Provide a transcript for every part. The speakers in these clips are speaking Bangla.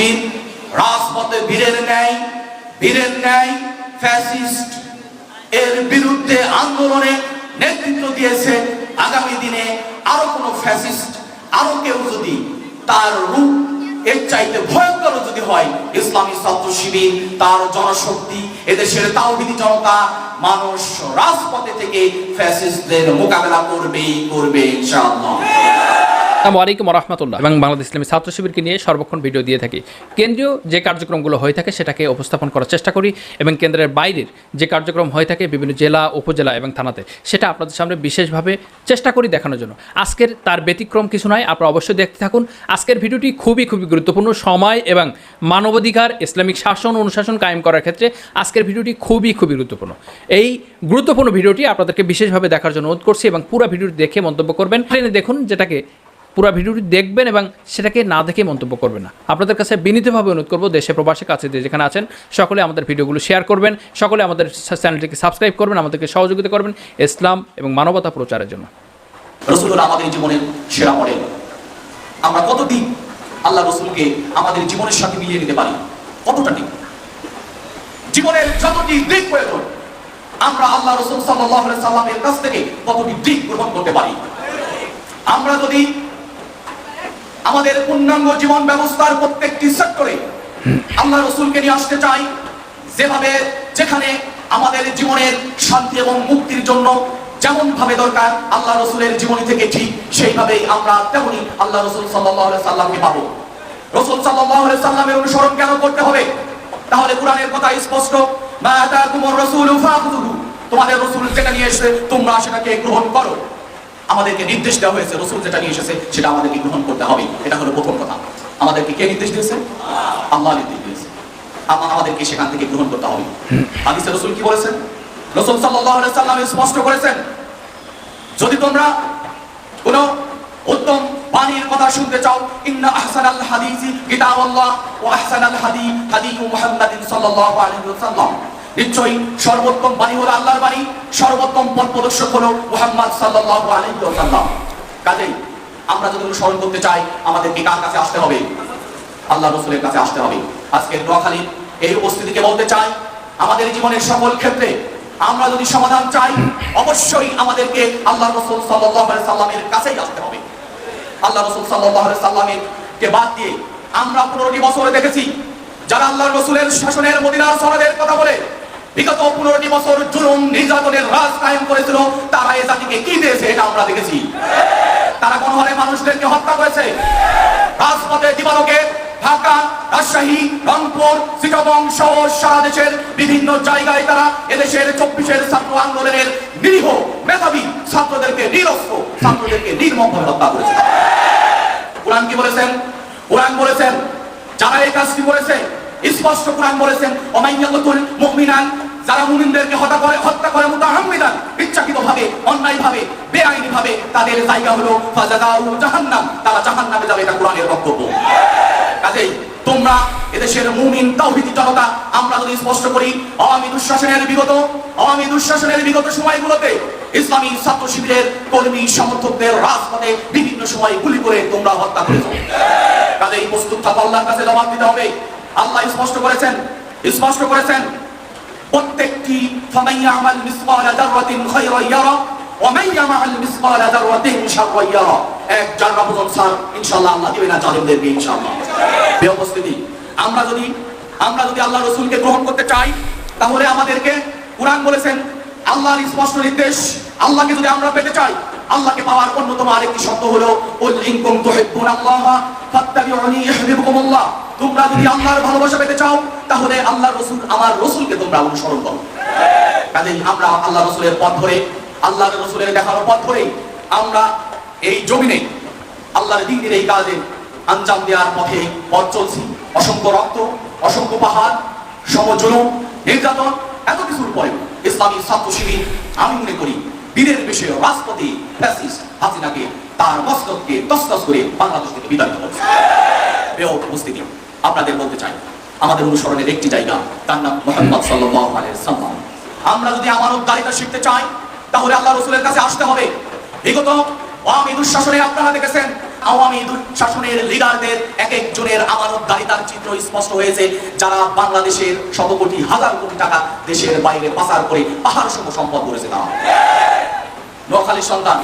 শিবির রাজপথে বীরের ন্যায় বীরের ন্যায় ফ্যাসিস্ট এর বিরুদ্ধে আন্দোলনে নেতৃত্ব দিয়েছে। আগামী দিনে আরও কোনো ফ্যাসিস্ট, আরও কেউ যদি তার রূপ এর চাইতে ভয়ঙ্কর যদি হয়, ইসলামী ছাত্র শিবির, তার জনশক্তি, এদেশের তাওহিদি জনতা, মানুষ রাজপথে থেকে ফ্যাসিস্টদের মোকাবেলা করবেই, করবে ইনশাআল্লাহ। আসসালামু আলাইকুম রহমতুল্লাহ এবং বাংলাদেশ ইসলামী ছাত্র শিবিরকে নিয়ে সর্বক্ষণ ভিডিও দিয়ে থাকি। কেন্দ্রীয় যে কার্যক্রমগুলো হয়ে থাকে সেটাকে উপস্থাপন করার চেষ্টা করি এবং কেন্দ্রের বাইরের যে কার্যক্রম হয়ে থাকে বিভিন্ন জেলা, উপজেলা এবং থানাতে, সেটা আপনাদের সামনে বিশেষভাবে চেষ্টা করি দেখানোর জন্য। আজকের তার ব্যতিক্রম কিছু নয়, আপনারা অবশ্যই দেখতে থাকুন। আজকের ভিডিওটি খুবই খুবই গুরুত্বপূর্ণ। সময় এবং মানবাধিকার, ইসলামিক শাসন, অনুশাসন কায়েম করার ক্ষেত্রে আজকের ভিডিওটি খুবই খুবই গুরুত্বপূর্ণ। এই গুরুত্বপূর্ণ ভিডিওটি আপনাদেরকে বিশেষভাবে দেখার জন্য অনুরোধ করছি এবং পুরো ভিডিওটি দেখে মন্তব্য করবেন। ট্রেনে দেখুন যেটাকে পুরো ভিডিওটি দেখবেন এবং সেটাকে না দেখে মন্তব্য করবেন না। আপনাদের কাছে বিনীতভাবে অনুরোধ করব, দেশে প্রবাসী কাছে যেখানে আছেন, সকলে আমাদের ভিডিওগুলো শেয়ার করবেন, সকলে আমাদের চ্যানেলটিকে সাবস্ক্রাইব করবেন, আমাদেরকে সহযোগিতা করবেন ইসলাম এবং মানবতা প্রচারের জন্য। আমাদের জীবনের সেরা মডেল আমরা কতদিন আল্লাহ রসুলকে আমাদের জীবনের সাথে মিলিয়ে নিতে পারি? কতটা দিক জীবনের যতটি দিক প্রয়োজন, আমরা আল্লাহ রসুল সাল্লাহ সাল্লামের কাছ থেকে কতটি দিক গ্রহণ করতে পারি। আমরা যদি আমাদের পূর্ণাঙ্গ জীবন ব্যবস্থার প্রত্যেকটি সেক্টরে আল্লাহ রসুলকে নিয়ে আসতে চাই। যেভাবে যেখানে আমাদের জীবনের শান্তি এবং মুক্তির জন্য যেমন ভাবে দরকার আল্লাহ রসুলের জীবনী থেকে ঠিক সেইভাবেই আমরা তেমনি আল্লাহ রসুল সাল্লাহ সাল্লামকে পাবো। রসুল সাল্লাহ সাল্লামের অনুসরণ কেন করতে হবে? তাহলে কোরআনের কথা স্পষ্ট তোমাদের রসুল যেটা নিয়ে এসে তোমরা সেটাকে গ্রহণ করো। আমাদেরকে নির্দেশ দেওয়া হয়েছে, রসুল যেটা নিয়ে এসেছে, সেটা আমাদেরকে গ্রহণ করতে হবে। এটা হলো প্রথম কথা। আমাদেরকে কে নির্দেশ দিয়েছে? আল্লাহ নির্দেশ দিয়েছে। আমা- আমাদেরকে সেখান থেকে গ্রহণ করতে হবে। হাদিসে রসুল কি বলেছেন? রসুল আলাইহি সাল্লাম স্পষ্ট করেছেন, যদি তোমরা কোন উত্তম বাণীর কথা শুনতে চাও, ইন্না আহসানাল হাদিসি কিতাবুল্লাহ ওয়া আহসানাল হাদি হাদি মুহাম্মাদিন সাল্লাল্লাহু আলাইহি ওয়াসাল্লাম। নিশ্চয়ই সর্বোত্তম বাণী হলো আল্লাহর বাণী, সর্বোত্তম পথ প্রদর্শক হলো মুহাম্মদ সাল্লাল্লাহু আলাইহি কাজেই আমরা যদি অনুসরণ করতে চাই, আমাদেরকে কার কাছে আসতে হবে? আল্লাহ রসুলের কাছে আসতে হবে। আজকে নোয়াখালীর এই উপস্থিতিকে বলতে চাই, আমাদের জীবনের সকল ক্ষেত্রে আমরা যদি সমাধান চাই, অবশ্যই আমাদেরকে আল্লাহ রসুল সাল্লাহ সাল্লামের কাছেই আসতে হবে। আল্লাহ রসুল সাল্লাহ সাল্লামের কে বাদ দিয়ে আমরা পনেরোটি বছরে দেখেছি, যারা আল্লাহ রসুলের শাসনের মদিনার সনদের কথা বলে বিগত পনেরোটি বছর জুলুম, নির্যাতনের রাজ কায়েম করেছিল। তারা এ জাতিকে কি দিয়েছে এটা আমরা দেখেছি। তারা কোন হারে মানুষদেরকে হত্যা করেছে। রাজপথে দিবালোকে ঢাকা, রাজশাহী, রংপুর, চিটাগং সহ সারা দেশের বিভিন্ন জায়গায় তারা এদেশের চব্বিশের ছাত্র আন্দোলনের নিরীহ মেধাবী ছাত্রদেরকে নিরস্ত ছাত্রদেরকে নির্মমভাবে হত্যা করেছে। কোরআন কি বলেছেন? কোরআন বলেছেন, যারা এই কাজটি করেছে, স্পষ্ট কোরআন বলেছেন অমাইয়াকুল মুমিনান যারা মুমিনদেরকে হত্যা করে হত্যা করে মুতাহাম্মিদান, ইচ্ছাকৃতভাবে, অন্যায়ভাবে, বেআইনিভাবে, তাদের জায়গা হলো ফাজাদাউ জাহান্নাম। তারা জাহান্নামে যাবে, এটা কোরআনের বক্তব্য। কাজেই তোমরা এদেশের মুমিন তাওহীদি জনতা, আমরা যদি স্পষ্ট করি, আওয়ামী দুঃশাসনের বিগত, আওয়ামী দুঃশাসনের বিগত সময়গুলোতে ইসলামী ছাত্র শিবিরের কর্মী সমর্থকদের রাজপথে বিভিন্ন সময় গুলি করে তোমরা হত্যা করেছ। কাজেই প্রস্তুত থাকো, আল্লাহর কাছে জবাব দিতে হবে। আল্লাহ স্পষ্ট করেছেন স্পষ্ট করেছেন। প্রত্যেকটি আল্লাহ আল্লাহ চাই, তাহলে আমাদেরকে কোরআন বলেছেন, আল্লাহর স্পষ্ট নির্দেশ, আল্লাহকে যদি আমরা পেতে চাই, আল্লাহকে পাওয়ার অন্যতম আরেকটি শব্দ হলো ইউহিব্বুকুমুল্লাহ তোমরা যদি আল্লাহর ভালোবাসা পেতে চাও, তাহলে আল্লাহর রাসূল আমার রাসূলকে তোমরা অনুসরণ করো। কাজেই আমরা আল্লাহ রসুলের পথ ধরে, আল্লাহর রসুলের পথ আমরা এই জমিনে, আল্লাহর দিনের এই কাজে আঞ্জাম দেওয়ার পথে পথ চলছি। অসংখ্য রক্ত, অসংখ্য পাহাড় নির্যাতন, এত কিছুর ইসলামী ছাত্র শিবির আমি মনে করি বীরের বিষয়ে রাজপথে ফ্যাসিস্ট হাসিনাকে তার মস্তককে তসতস করে বাংলাদেশ থেকে বিতাড়িত করছে প্রিয় উপস্থিতি, আপনাদের বলতে চাই, আমাদের অনুসরণের একটি জায়গা, তার নাম মোহাম্মদ আলাইহি সাল্লাম। আমরা যদি আমানতদারিতা শিখতে চাই, তাহলে আল্লাহ রসুলের কাছে আসতে হবে। বিগত আওয়ামী দুঃশাসনে আপনারা দেখেছেন, আওয়ামী শাসনের লিডারদের এক একজনের আমানতদারিতার চিত্র স্পষ্ট হয়েছে, যারা বাংলাদেশের শত কোটি হাজার কোটি টাকা দেশের বাইরে পাচার করে পাহাড় সম সম্পদ করেছে তারা। নোয়াখালীর সন্তান,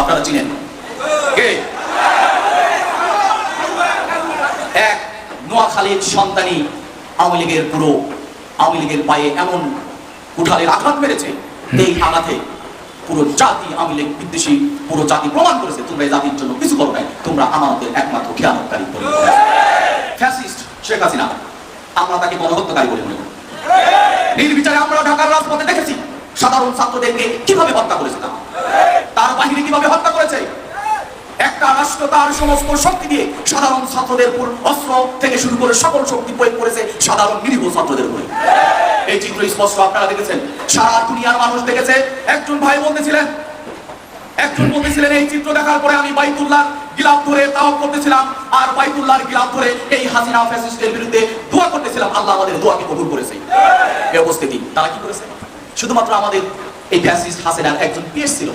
আপনারা চিনেন কে? এক নোয়াখালীর সন্তানই আওয়ামী লীগের পুরো আওয়ামী লীগের পায়ে এমন আঘাত মেরেছে, এই আঘাতে পুরো জাতি আওয়ামী লীগ বিদ্বেষী, পুরো জাতি প্রমাণ করেছে, তোমরা এই জাতির জন্য কিছু করো নাই, তোমরা আমাদের একমাত্র খেয়ানতকারী ফ্যাসিস্ট শেখ হাসিনা, আমরা তাকে গণহত্যাকারী বলে মনে করি। নির্বিচারে আমরা ঢাকার রাজপথে দেখেছি, সাধারণ ছাত্রদেরকে কীভাবে হত্যা করেছে তার বাহিনী কীভাবে হত্যা করেছে? একটা রাষ্ট্র তার সমস্ত শক্তি দিয়ে সাধারণ ছাত্রদের উপর অস্ত্র থেকে শুরু করে সকল শক্তি প্রয়োগ করেছে সাধারণ নিরীহ ছাত্রদের উপরে। এই চিত্র স্পষ্ট আপনারা দেখেছেন। সারা দুনিয়ার মানুষ দেখেছে। একজন ভাই বলতেছিলেন, একজন বলতেছিলেন, এই চিত্র দেখার পরে আমি বাইতুল্লাহ গিলাফ ধরে তাওয়াব করতেছিলাম আর বাইতুল্লাহর গিলাফ ধরে এই হাসিনা ফ্যাসিস্টের বিরুদ্ধে দোয়া করতেছিলাম। আল্লাহ আমাদের দোয়াকে কবুল করেছে। এই উপস্থিতি তারা কি করেছে? শুধুমাত্র আমাদের এই ফ্যাসিস্ট হাসিনার একজন পিএস ছিল।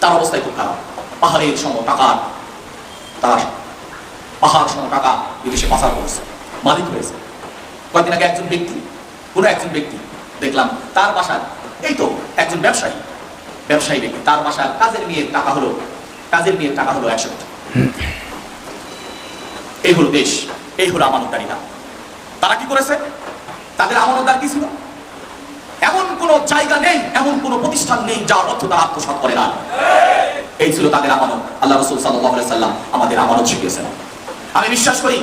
তার অবস্থায় খুব খারাপ। পাহাড়ের সম টাকা, তার পাহাড় সম টাকা বিদেশে পাচার করেছে, মালিক হয়েছে। কয়েকদিন আগে একজন ব্যক্তি, কোনো একজন ব্যক্তি দেখলাম, তার বাসার এই তো, একজন ব্যবসায়ী ব্যবসায়ী ব্যক্তি, তার বাসার কাজের মেয়ের টাকা হলো, কাজের মেয়ের টাকা হলো একশো এই হলো দেশ, এই হলো আমানতদারিতা তারা কি করেছে? তাদের আমানতদার কি ছিল? এমন কোন জায়গা নেই, এমন কোন প্রতিষ্ঠান নেই যার অর্থ তারা আত্মসাৎ করে না। এই ছিল তাদের আমানত। আল্লাহ রসুল সাল্লাহ সাল্লাম আমাদের আমানত শিখিয়েছেন। আমি বিশ্বাস করি,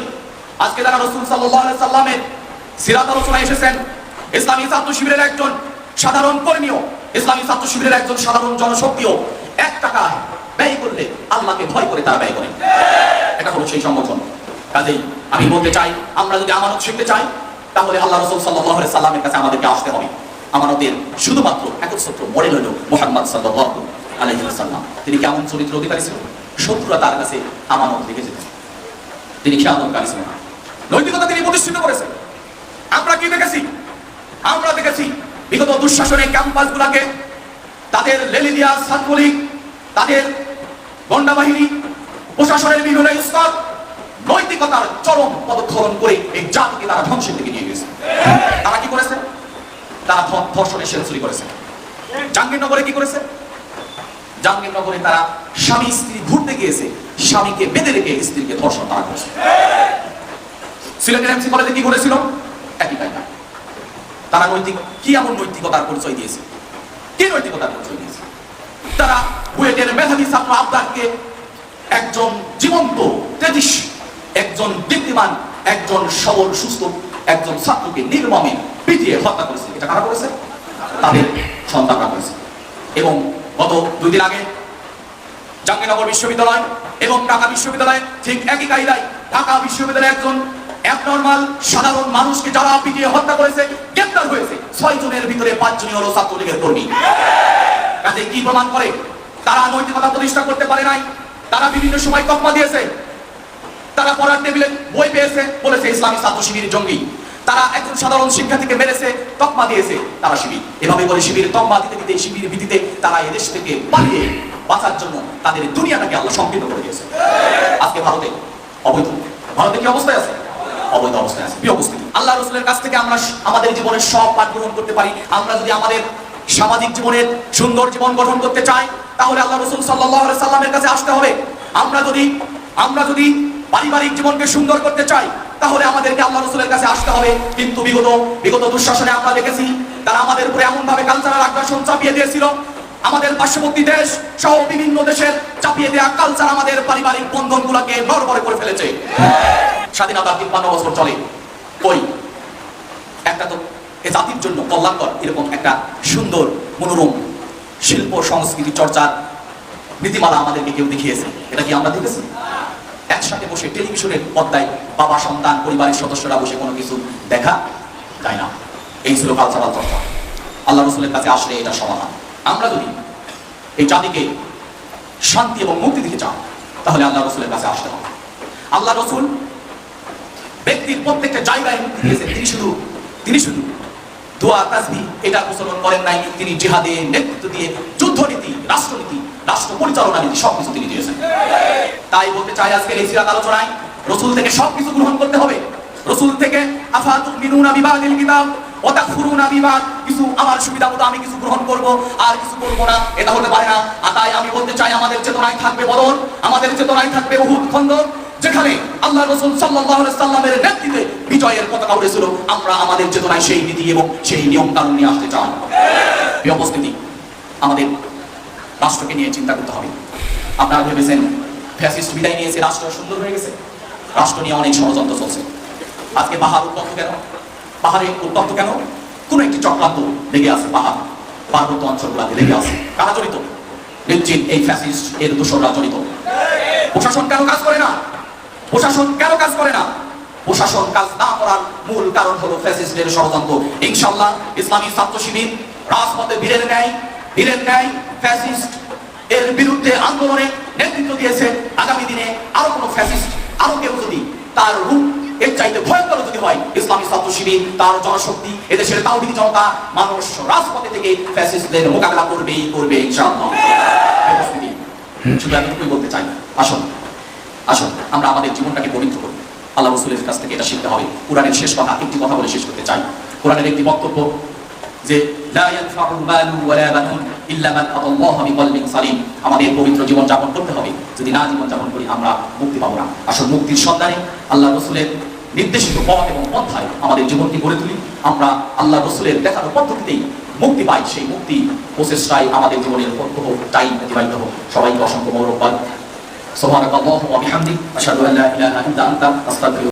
আজকে তারা রসুল সাল্লাহ সাল্লামের সিরাত আলোচনা এসেছেন, ইসলামী ছাত্র শিবিরের একজন সাধারণ কর্মীও, ইসলামী ছাত্র শিবিরের একজন সাধারণ জনশক্তিও এক টাকা ব্যয় করলে আল্লাহকে ভয় করে তারা ব্যয় করেন এটা হলো সেই সংগঠন। কাজেই আমি বলতে চাই, আমরা যদি আমানত শিখতে চাই, তাহলে আল্লাহ রসুল সাল্লাহ সাল্লামের কাছে আমাদেরকে আসতে হবে। আমানতের শুধুমাত্র একচ্ছত্র মডেল হলো মোহাম্মদ সাল্লাহ আলহিসাল্লাম তিনি কেমন চরিত্র অধিকারী ছিল? শত্রুরা তার কাছে আমানত রেখে যেতেন তিনি খেয়ালকারী ছিলেন নৈতিকতা তিনি প্রতিষ্ঠিত করেছেন। আমরা কি দেখেছি? আমরা দেখেছি বিগত দুঃশাসনের ক্যাম্পাস গুলাকে তাদের লেলিদিয়া ছাত্রলীগ, তাদের গন্ডা বাহিনী, প্রশাসনের বিভিন্ন স্তর নৈতিকতার চরম পদক্ষরণ করে এই জাতিকে তারা ধ্বংসের দিকে নিয়ে গেছে। তারা কি করেছে? তারা ধর্ষণের সেঞ্চুরি করেছে। জাহাঙ্গীরনগরে কি করেছে? জাহাঙ্গীরনগরে তারা স্বামী স্ত্রী ঘুরতে গিয়েছে, স্বামীকে বেঁধে রেখে স্ত্রীকে ধর্ষণ তারা করেছে সিলেটের এমসি কলেজে কি করেছিল একই কায়দা তারা নৈতিক কি এমন নৈতিকতার পরিচয় দিয়েছে? কি নৈতিকতার পরিচয় দিয়েছে? তারা বুয়েটের মেধাবী ছাত্র আবদারকে একজন জীবন্ত তেজিস একজন দীপ্তিমান, একজন সবল, সুস্থ, একজন ছাত্রকে নির্মমে পিটিয়ে হত্যা করেছে। এটা কারা করেছে? তাদের সন্তানরা করেছে। এবং গত দুই দিন আগে জাহাঙ্গীরনগর বিশ্ববিদ্যালয় এবং ঢাকা বিশ্ববিদ্যালয় ঠিক একই কায়দায় ঢাকা বিশ্ববিদ্যালয়ে একজন অ্যাবনর্মাল সাধারণ মানুষকে যারা পিটিয়ে হত্যা করেছে, গ্রেপ্তার হয়েছে। ছয় জনের ভিতরে পাঁচ জনই হলো ছাত্রলীগের কর্মী। কাজে কি প্রমাণ করে? তারা নৈতিকতা প্রতিষ্ঠা করতে পারে নাই। তারা বিভিন্ন সময় তকমা দিয়েছে। তারা পড়ার টেবিলে বই পেয়েছে, বলেছে ইসলামী ছাত্র শিবির জঙ্গি। তারা একজন সাধারণ শিক্ষার্থীকে মেরেছে, তকমা দিয়েছে, তারা শিবির। এভাবে করে শিবির তকমা দিতে দিতে শিবির ভিত্তিতে তারা এদেশ থেকে পালিয়ে বাঁচার জন্য তাদের দুনিয়াটাকে আল্লাহ সংকীর্ণ করে দিয়েছে। আজকে ভারতে অবৈধ। ভারতে কি অবস্থায় আছে? অবৈধ অবস্থায় আছে। কি উপস্থিতি, আল্লাহ রসুলের কাছ থেকে আমরা আমাদের জীবনের সব পাঠ গ্রহণ করতে পারি। আমরা যদি আমাদের সামাজিক জীবনের সুন্দর জীবন গঠন করতে চাই, তাহলে আল্লাহ রসুল সাল্লাহ সাল্লামের কাছে আসতে হবে। আমরা যদি আমরা যদি পারিবারিক জীবনকে সুন্দর করতে চাই তাহলে আমাদেরকে আল্লাহ রসুলের কাছে আসতে হবে। কিন্তু বিগত বিগত দুঃশাসনে আমরা দেখেছি, তারা আমাদের উপরে এমন ভাবে কালচারাল আগ্রাসন চাপিয়ে দিয়েছিল। আমাদের পার্শ্ববর্তী দেশ সহ বিভিন্ন দেশের চাপিয়ে দেওয়া কালচার আমাদের পারিবারিক বন্ধনগুলোকে নড়বড়ে করে ফেলেছে। স্বাধীনতার তিপ্পান্ন বছর চলে। ওই একটা তো এ জাতির জন্য কল্যাণকর, এরকম একটা সুন্দর মনোরম শিল্প, সংস্কৃতি, চর্চার নীতিমালা আমাদেরকে কেউ দেখিয়েছে। এটা কি আমরা দেখেছি? একসাথে বসে টেলিভিশনের পর্দায় বাবা, সন্তান, পরিবারের সদস্যরা বসে কোনো কিছু দেখা যায় না। এই ছিল কালচারাল চর্চা আল্লাহ রসুলের কাছে আসলে এটা সমাধান। আমরা যদি এই জাতিকে শান্তি এবং মুক্তি দিতে চাও, তাহলে আল্লাহ রসুলের কাছে আসতে হবে। আল্লাহ রসুল ব্যক্তির প্রত্যেকটা জায়গায় মুক্তি দিয়েছেন। তিনি শুধু তিনি শুধু দোয়া তাসবি এটা প্রচলন করেন নাই। তিনি জিহাদে নেতৃত্ব দিয়ে যুদ্ধনীতি, রাষ্ট্রনীতি রাষ্ট্র পরিচালনা নীতি সবকিছু তিনি দিয়েছেন। তাই বলতে চাই আজকের এই সিরাত আলোচনায়, রসুল থেকে সবকিছু গ্রহণ করতে হবে। রসুল থেকে আফাতুক মিনুনা বিবাদিল কিতাব বিবাদ, কিছু আমার সুবিধা মতো আমি কিছু গ্রহণ করব, আর কিছু করব না এটা হতে পারে না। আর তাই আমি বলতে চাই, আমাদের চেতনায় থাকবে বদল, আমাদের চেতনায় থাকবে উহুদ খন্দক, যেখানে আল্লাহ রসুল আলাইহি সাল্লামের নেতৃত্বে বিজয়ের পতাকা আমরা আমাদের চেতনায় সেই নীতি এবং সেই নিয়ম কানুন নিয়ে আসতে চাই। উপস্থিতি, আমাদের রাষ্ট্রকে নিয়ে চিন্তা করতে হবে। আপনারা ভেবেছেন ফ্যাসিস্ট বিদায় নিয়েছে, রাষ্ট্র সুন্দর হয়ে গেছে? রাষ্ট্র নিয়ে অনেক ষড়যন্ত্র চলছে। আজকে পাহাড় উত্তপ্ত কেন? পাহাড়ে উত্তপ্ত কেন? কোন একটি চক্রান্ত লেগে আছে পাহাড়। পার্বত্য অঞ্চলগুলোতে লেগে আছে। কারা জড়িত? নিশ্চিত এই ফ্যাসিস্ট, এর দোষররা জড়িত। প্রশাসন কেন কাজ করে না? প্রশাসন কেন কাজ করে না? প্রশাসন কাজ না করার মূল কারণ হলো ফ্যাসিস্টের ষড়যন্ত্র। ইনশাল্লাহ ইসলামী ছাত্র শিবির রাজপথে বীরের ন্যায় বীরের ন্যায় ফ্যাসিস্ট এর বিরুদ্ধে আন্দোলনে নেতৃত্ব দিয়েছে আগামী দিনে আরও কোনো ফ্যাসিস্ট আরও কেউ যদি তার রূপ এর চাইতে ভয়ঙ্কর যদি হয় ইসলামী ছাত্র শিবির তার জনশক্তি এদেশের তাওহিদি জনতা মানুষ রাজপথে থেকে ফ্যাসিস্টদের মোকাবেলা করবেই করবে ইনশাআল্লাহ। শুধু এতটুকুই বলতে চাই আসুন আসুন আমরা আমাদের জীবনটাকে পবিত্র করি। আল্লাহ রসুলের কাছ থেকে এটা শিখতে হবে। কোরআনের শেষ কথা একটি কথা বলে শেষ করতে চাই। কোরআনের একটি বক্তব্য যে আমাদের পবিত্র জীবন যাপন করতে হবে। যদি না জীবন যাপন করি, আমরা মুক্তি পাবো না। আসল মুক্তির সন্ধানে আল্লাহ রসুলের নির্দেশিত পথ এবং পন্থায় আমাদের জীবনকে গড়ে তুলি। আমরা আল্লাহ রসুলের দেখানো পদ্ধতিতেই মুক্তি পাই। সেই মুক্তি প্রচেষ্টায় আমাদের জীবনের পথ হোক, টাইম অতিবাহিত হোক। সবাইকে অসংখ্য গৌরব সুবহানাকাল্লাহু ওয়া বিহামদিক আশহাদু আল্লা ইলাহা ইল্লা আনতা